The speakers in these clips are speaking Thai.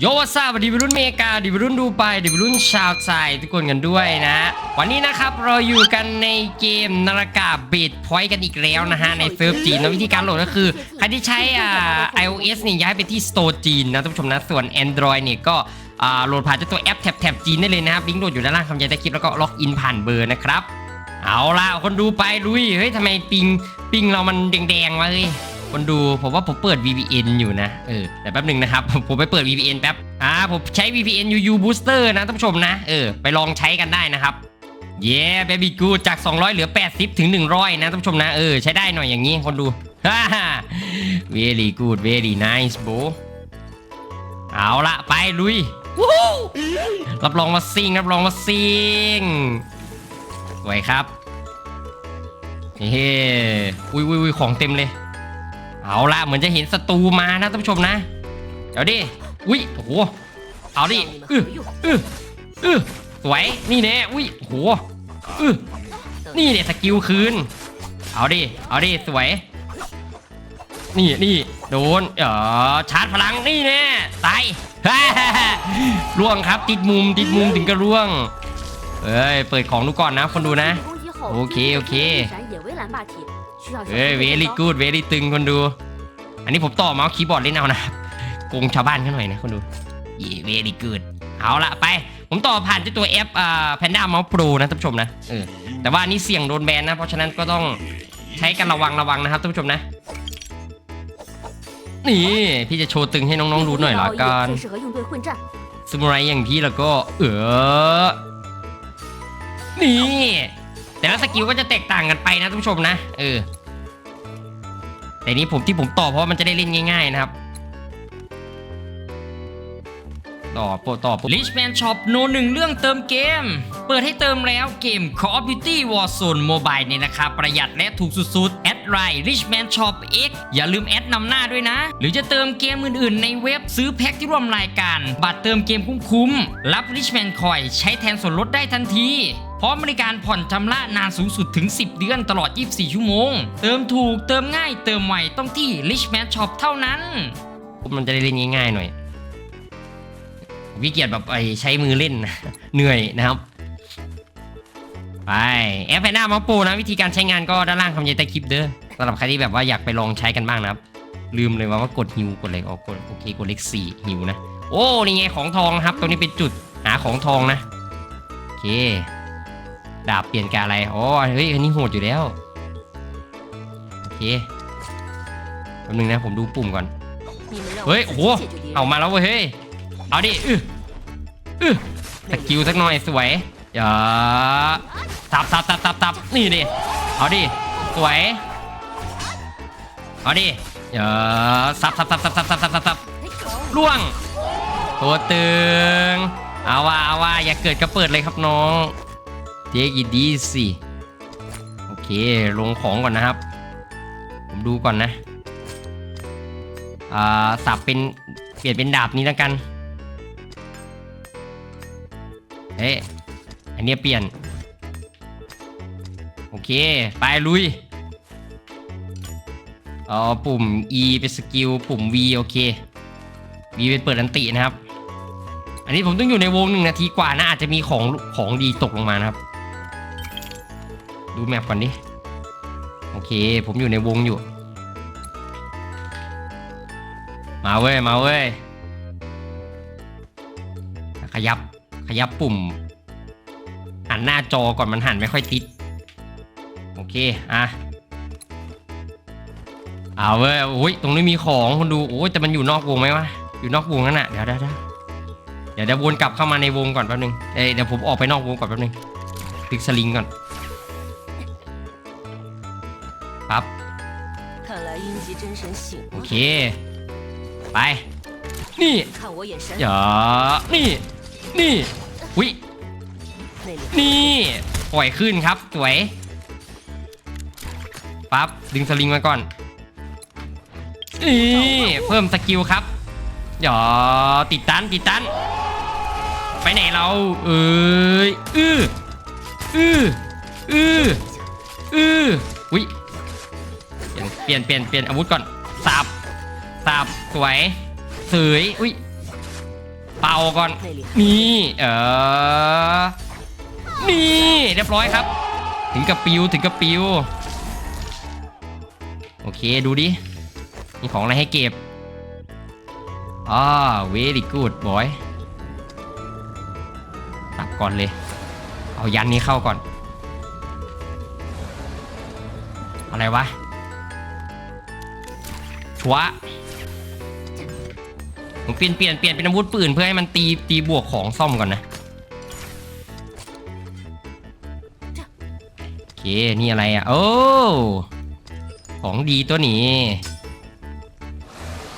โยวาซาสวัสดีวัยรุ่นเมกาดีวัยรุ่นดูไปดีวัยรุ่นชาวไทยทุกคนกันด้วยนะ วันนี้นะครับเราอยู่กันในเกมนารากาเบดพอยต์กันอีกแล้วนะฮะในเซิร์ฟจีนแล้ววิธีการโหลดก็คือใครที่ใช้อ่า iOS เนี่ย้ายไปที่ Store จีนนะท่านผู้ชมนะส่วน Android เนี่ยก็โหลดผ่านจ้าตัวแอปแท็บแท็บจีนได้เลยนะครับลิงก์โหลดอยู่ด้านล่างคำใจใต้คลิปแล้วก็ล็อกอินผ่านเบอร์นะครับเอาล่ะคนดูไปลุยเฮ้ยทำไมปิงปิงเรามันแดงๆวะเฮ้ย คนดูผมว่าผมเปิด VPN อยู่นะ เออ แต่แป๊บหนึ่งนะครับ ผมไปเปิด VPN แป๊บ อ่า ผมใช้ VPN UU Booster นะท่านผู้ชมนะ เออ ไปลองใช้กันได้นะครับ เย้เบบี้กูจาก 200 เหลือ 80 ถึง 100 นะท่านผู้ชมนะ เออ ใช้ได้หน่อยอย่างนี้คนดูฮ่า very good very nice bro เอาละไปลุยรับรองว่าซิงรับรองว่าซิงสวยครับเฮ้ยอุ้ยอุ้ยของเต็มเลย เอาละเหมือนจะเห็นศัตรูมานะท่านผู้ชมนะ เดี๋ยวดิ อุ้ยโอ้โห เอาดิอืออืออือสวย นี่แน่อุ้ยโอ้โหอือนี่เนี่ยสกิลคืน เอาดิ เอาดิ สวย นี่นี่โดน เออชาร์จพลัง นี่แน่ตายล่วงครับ ติดมุม ติดมุมถึงกระร่วง เอ้ย เปิดของดูก่อนนะ คนดูนะ โอเค โอเค เรอ้ยเวลี่กูดเวลี่ตึงคนดู อันนี้ผมต่อมาส์คีย์บอร์ดเล่นเอานะโกงชาวบ้านกันหน่อยนะคนดูเวรี่กูดเอาละไป ผมต่อผ่านเจ้าตัวแอปอ่าแพนด้าเมาส์โปรนะท่านผู้ชมนะเออแต่ว่านี่เสี่ยงโดนแบนนะ เพราะฉะนั้นก็ต้องใช้กันระวังระวังนะครับท่านผู้ชมนะ นี่พี่จะโชว์ตึงให้น้องๆดูหน่อยหละกันสมไรอย่างพี่แล้วก็ เออนี่ แต่ละสกิลก็จะแตกต่างกันไปนะท่านผู้ชมนะ เออ แต่นี้ผมที่ผมต่อเพราะมันจะได้เล่นง่าย ๆ นะครับ ต่อโปต่อ Richman Shop โนหนึ่งเรื่องเติมเกม เปิดให้เติมแล้วเกม Call of Duty Warzone Mobile ในราคาประหยัดและถูกสุดๆแอดไลน์ Richman Shop X อย่าลืมแอดนำหน้าด้วยนะ หรือจะเติมเกมอื่นๆ ในเว็บซื้อแพ็คที่ร่วมรายการ บัตรเติมเกมคุ้มๆ รับ Richman Coin ใช้แทนส่วนลดได้ทันที พร้อมบริการผ่อนชำระนานสูงสุดถึง 10 เดือนตลอด 24 ชั่วโมง เติมถูกเติมง่ายเติมไวต้องที่ Richman Shop เท่านั้น มันจะได้เล่นง่ายๆหน่อย วิเกียรแบบไอใช้มือเล่น เหนื่อยนะครับไปแอปแพนด้ามาปรนะ วิธีการใช้งานก็ด้านล่างคำยันใต้คลิปเด้อสำหรับใครที่แบบว่าอยากไปลองใช้กันบ้างนะครับ ลืมเลยว่าว่ากดฮิวกดอะไรออกกดโอเคกดเลขสี่ฮิวนะ โอ้ นี่ไงของทองนะครับ ตัวนี้เป็นจุดหาของทองนะ โอเค ดาบเปลี่ยนกับอะไรอ๋อเฮ้ยอันนี้โหดอยู่แล้วโอเคแป๊บนึงนะผมดูปุ่มก่อน เฮ้ยโอ้โหเอามาแล้วเว้ยเฮ้ยเอาดิอื้ออื้อะกิลสักหน่อยสวยอย่าสับสับตับตับตับนี่ดิเอาดิสวยเอาดิอย่าสับสับตับตับตับตับตับตับสับล่วงตัวตึงเอาว่าเอาว่าอย่าเกิดกระเปิดเลยครับน้อง เทคดีสิโอเค ลงของก่อนนะครับ ผมดูก่อนนะอ่าสับเป็นเปลี่ยนเป็นดาบนี้แล้วกัน เฮ้ยอันนี้เปลี่ยน โอเค ไปลุยอ๋อปุ่ม E เป็นสกิล ปุ่ม V โอเค V เป็นเปิดอันตินะครับ อันนี้ผมต้องอยู่ในวงหนึ่งนาทีกว่านะ อาจจะมีของของดีตกลงมานะครับ ดูแมปก่อนดิ โอเค ผมอยู่ในวงอยู่ มาเว้ย มาเว้ย ขยับ ขยับปุ่ม หันหน้าจอก่อนมันหันไม่ค่อยติด โอเค อะเอาเว้ยโอ้ย ตรงนี้มีของคนดู โอ้ยแต่มันอยู่นอกวงไหมวะ อยู่นอกวงนั่นน่ะ เดี๋ยวเดี๋ยวเดี๋ยวเดี๋ยววนกลับเข้ามาในวงก่อนแป๊บนึงเอ้ยเดี๋ยวผมออกไปนอกวงก่อนแป๊บนึงติกสลิงก่อน ปั๊บโอเค ไป นี่เดี๋ยวนี่ นี่วินี่ปล่อยขึ้นครับ สวย ปั๊บ ดึงสลิงมาก่อน นี่ เพิ่มสกิลครับเดี๋ยวติดตัน ติดตัน ไปไหนเรา เอ้ย อื้อ อื้อ อื้อ อื้ออุ้ เปลี่ยนเปลี่ยนเปลี่ยนอาวุธก่อนสับสับสวยสวยอุ้ยเป่าก่อนนี่เออนี่เรียบร้อยครับ ถึงกับปิวถึงกับปิวโอเคดูดิมีของอะไรให้เก็บอ่าเวดิกูดบอยตับก่อนเลย เอายันนี้เข้าก่อน อะไรวะ ชัวผมเปลี่ยนเปลี่ยนเปลี่ยนเป็นอาวุธปืนเพื่อให้มันตีตีบวกของซ่อมก่อนนะโอเคนี่อะไรอะโอ้ของดีตัวนี้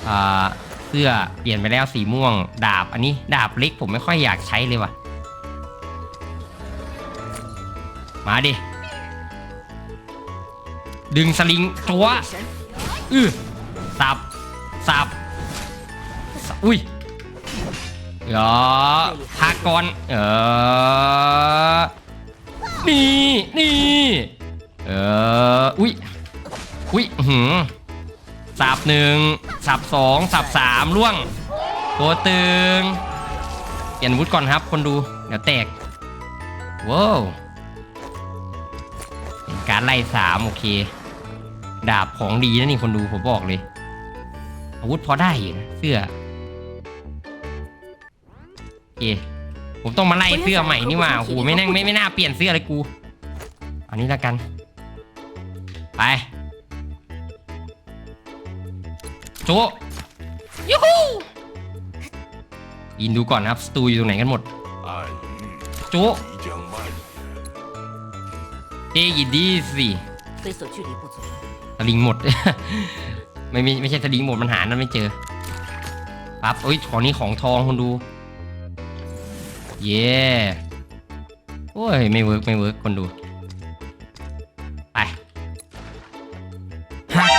อ่าเสื้อเปลี่ยนไปแล้วสีม่วง ดาบอันนี้ดาบเล็กผมไม่ค่อยอยากใช้เลยว่ะ มาดิ ดึงสลิงจัว，อือ สับสับอุ้ยเดี๋ยวพักก่อนเออนี่นี่เอออุ้ยอุ้ยหือสับหนึ่งสับสองสับสามล่วงตัวตึงเปลี่ยนวุธก่อนครับ คนดูเดี๋ยวแตกว้าวการไล่สามโอเค ดาบของดีนะนี่คนดูผมบอกเลย อาวุธพอได้อยู่นะเสื้อโอเคผมต้องมาไล่เสื้อใหม่นี่ว่าโอ้โหไม่แน่งไม่ไม่น่าเปลี่ยนเสื้อเลยกูอันนี้แล้วกัน ไปโจยูฮูอินดูก่อนนะครับสตูอยู่ตรงไหนกันหมดโจเจยินดีสิลิงหมด ไม่ไม่ไม่ใช่สลิงหมดมันหานั่นไม่เจอปั๊บเอ้ยของนี้ของทองคุณดู เย่โอ้ยไม่เวิร์กไม่เวิร์กคนดู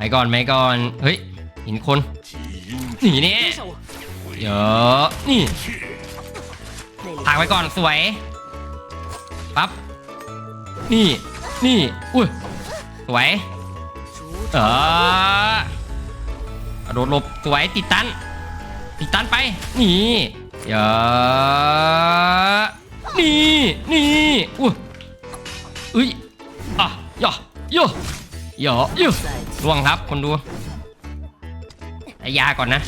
ไปก่อนไปก่อน เฮ้ยเห็นคนหนีเนี่ยเยอะนี่ถากไปก่อนสวยปั๊บนี่ นี่ อุ้ย สวย เออกโดดหลบสวยติดตัน ติดตันไปหนี่เยอะนี่ นี่ อุ้ยอุ้ยอะย่อย่อ หยอยุล่วงครับคนดูไอยาก่อนนะ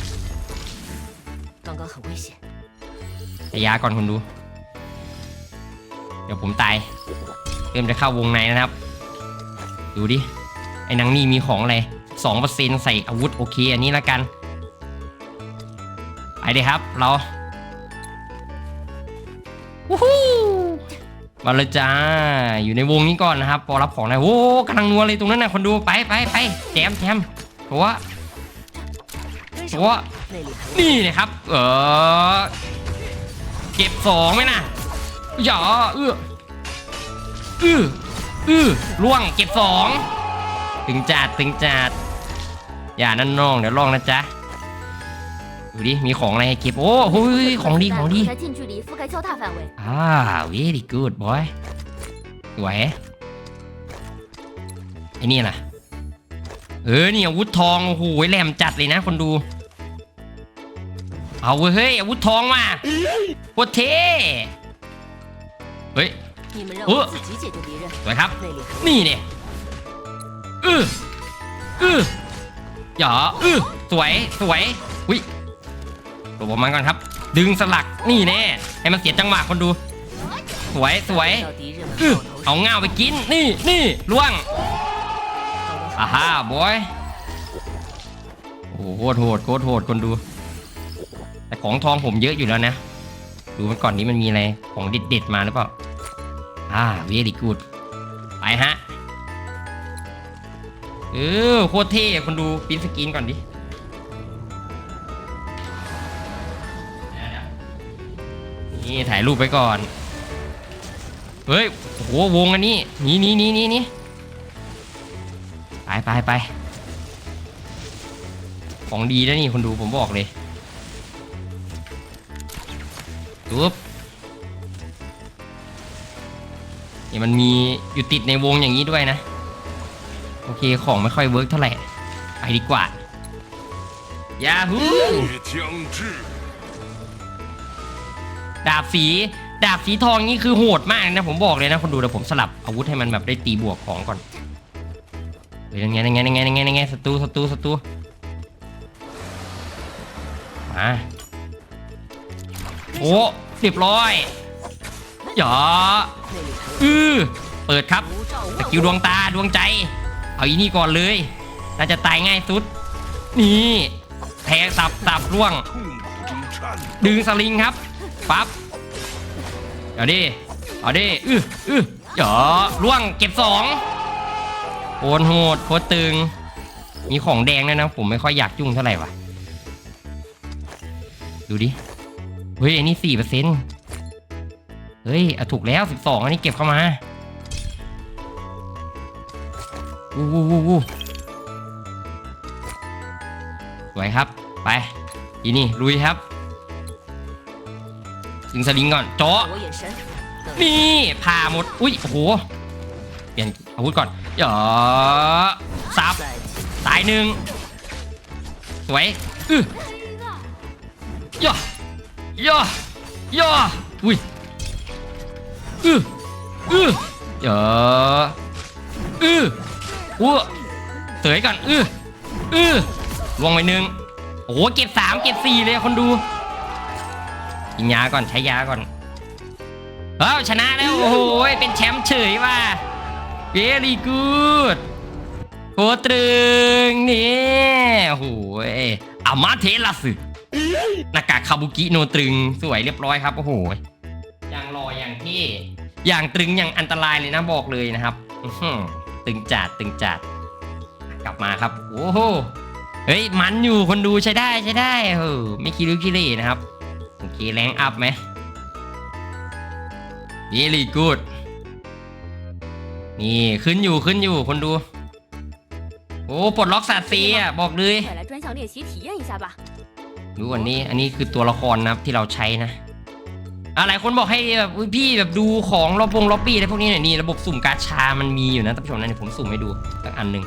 ไอยาก่อนคนดู เดี๋ยวผมตายเริ่มจะเข้าวงในนะครับ ดูดิ ไอ้นางนี่มีของอะไรสองเปอร์เซ็นใส่อาวุธโอเค อันนี้ละกัน ไปเลยครับ เรา วู้ฮู้ มาเลยจ้า อยู่ในวงนี้ก่อนนะครับ พอรับของได้โอ้กำลังนัวเลยตรงนั้นนะคนดูไปไปไปแจมแจมตัวตัวนี่นะครับ เออเก็บสองไหมนะหย่าเอื้ออื้ออื้อล่วงเก็บสองถึงจัดถึงจัดอย่านั่นน้องเดี๋ยวลองนะจ๊ะ ดูดิ มีของอะไรเก็บ โอ้โหของดีของดีอ่า very good boy สวยไอ้นี่นะเออนี่อาวุธทอง โอ้โหแหลมจัดเลยนะคนดู เอาเฮ้ยอาวุธทองมาโคตรเท่เฮ้ยเออสวยครับ นี่เนี่ยเออเอออย่าเออสวยสวย ตัวมันก่อนครับ ดึงสลักนี่แน่ให้มันเสียจังหวะคนดู สวยสวยเอาเงาไปกินนี่นี่ล่วงอ่าฮ่าบอยโอ้โหโหดโคตรโหดคนดู แต่ของทองผมเยอะอยู่แล้วนะ ดูมันก่อนนี้มันมีอะไรของเด็ดเด็ดมาหรือเปล่าอ่าเวลี่กูดไปฮะเออโคตรเท่คนดูปิ้นสกินก่อนดิ นี่ถ่ายรูปไปก่อน เฮ้ยโหวงอันนี้หนีหนีหนีหนีหนีไปไปไปของดีแล้วนี่คนดูผมบอกเลยปุ๊บนี่มันมีอยู่ติดในวงอย่างนี้ด้วยนะ โอเคของไม่ค่อยเวิร์กเท่าไหร่ ไปดีกว่า ยาฮู ดาบสีดาบสีทองนี่คือโหดมากนะผมบอกเลยนะคนดูเดี๋ยวผมสลับอาวุธให้มันแบบได้ตีบวกของก่อนเฮ้ยยังไงยังไงยังไงยังไงยังไงศัตรูศัตรูศัตรูมาโอ้สิบร้อยหยออือเปิดครับสกิลดวงตาดวงใจ เอาอีนี่ก่อนเลย น่าจะตายง่ายสุด นี่แทงสับสับร่วง ดึงสลิงครับ ปั๊บเอาดิเอาดิอื้ออื้อหยอล่วงเก็บสองโอนโหดโคตรตึง มีของแดงด้วยนะ ผมไม่ค่อยอยากยุ่งเท่าไหร่วะดูดิ เฮ้ย อันนี้สี่เปอร์เซ็นต์เฮ้ยอะถูกแล้วสิบสองอันนี้เก็บเข้ามาวู้วูวูวูสวยครับ ไปอีนี่ลุยครับ ดึงสลิงก่อนโจ๊ะนี่ผ่าหมด อุ้ยโอ้โห เปลี่ยนอาวุธก่อนเดี๋ซับตายหนึ่งสวยอือย่อย่อย่ออุ้ยอืออื้อเดี๋ยวอืออ้วเสยก่อนอืออืออลวงไปหนึ่งโอ้โหเก็บสามเก็บสี่เลยคนดู กินยาก่อนใช้ยาก่อนเอ้าชนะแล้ว โอ้โห เป็นแชมป์เฉยว่ะ very good โคตรึงนี่โอ้โหอามาเทลัสหน้ากากคาบุกิโนตรึงสวยเรียบร้อยครับโอ้โหอย่างรออย่างที่อย่างตรึงอย่างอันตรายเลยนะบอกเลยนะครับตึงจัดตึงจัดกลับมาครับ โอ้โหเฮ้ยมันอยู่คนดูใช้ได้ใช้ได้เออไม่คิดลุกคิดเลยนะครับี้แรงอัพไหมเยรีกูดนี่ขึ้นอยู่ขึ้นอยู่คนดู โอ้ปลดล็อกสาตีอะบอกเลยดูอันนี้อันนี้คือตัวละครนะครับที่เราใช้นะอะไรคนบอกให้แบบพี่แบบดูของรอบวงล็อบบี้อะไรพวกนี้หน่อยนี่ระบบสุ่มกาชา มันมีอยู่นะท่านผู้ชมนะเดี๋ยวผมสุ่มให้ดูสักอันหนึ่ง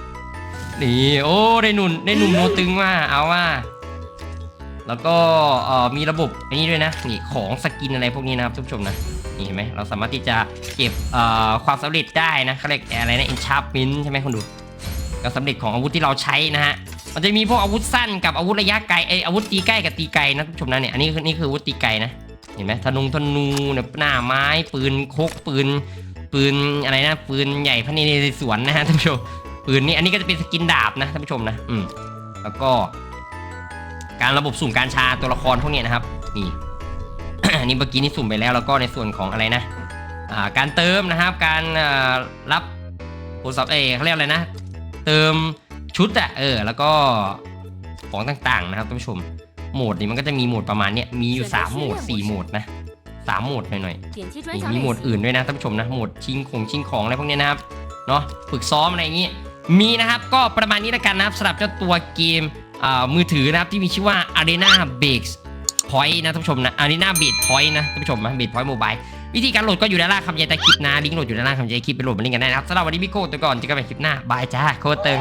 นี่โอ้ได้หนุ่นได้หนุ่มโมตึงว่าเอาว่า แล้วก็มีระบบอันนี้ด้วยนะนี่ของสกินอะไรพวกนี้นะครับท่านผู้ชมนะนี่เห็นไหมเราสามารถที่จะเก็บความสำเร็จได้นะเขาเรียกอะไรนะ enchantment ใช่ไหมคนดูความสำเร็จของอาวุธที่เราใช้นะฮะมันจะมีพวกอาวุธสั้นกับอาวุธระยะไกลไออาวุธตีใกล้กับตีไกลนะท่านผู้ชมนะเนี่ยอันนี้คือนี่คืออาวุธตีไกลนะเห็นไหมธนงธนูเนี่ยหน้าไม้ปืนคกปืน ปืนอะไรนะปืนใหญ่พระนเรศวรนะฮะท่านผู้ชมปืนนี้อันนี้ก็จะเป็นสกินดาบนะท่านผู้ชมนะอืมแล้วก็ การระบบสุ่มการชาตัวละครพวกนี้นะครับ นี่นี่เมื่อกี้นี่สุ่มไปแล้วแล้วก็ในส่วนของอะไรนะการเติมนะครับ การรับโทรศัพท์เอเขาเรียกอะไรนะ เติมชุดอะเออ แล้วก็ของต่างๆนะครับท่านผู้ชม โหมดนี้มันก็จะมีโหมดประมาณนี้มีอยู่ 3 โหมด 4 โหมดนะสามโหมดหน่อยๆมีโหมดอื่นด้วยนะท่านผู้ชมนะ โหมดชิงของชิงของอะไรพวกนี้นะครับ เนาะฝึกซ้อมอะไรอย่างนี้ มีนะครับ ก็ประมาณนี้ละกันนะครับสำหรับเจ้าตัวเกม มือถือนะครับที่มีชื่อว่า Arena Base Point นะท่านผู้ชมนะ Arena Base Point นะท่านผู้ชมนะ Base Point Mobile วิธีการโหลดก็อยู่ด้านล่างคำใหญ่ตะคลิปนะลิงก์โหลดอยู่ด้านล่างคำใหญ่คลิปไปโหลดมาเล่นกันได้นะครับสำหรับวันนี้พี่โก้ตัวก่อนเจอกันใหม่คลิปหน้าบายจ้าโคตรเติง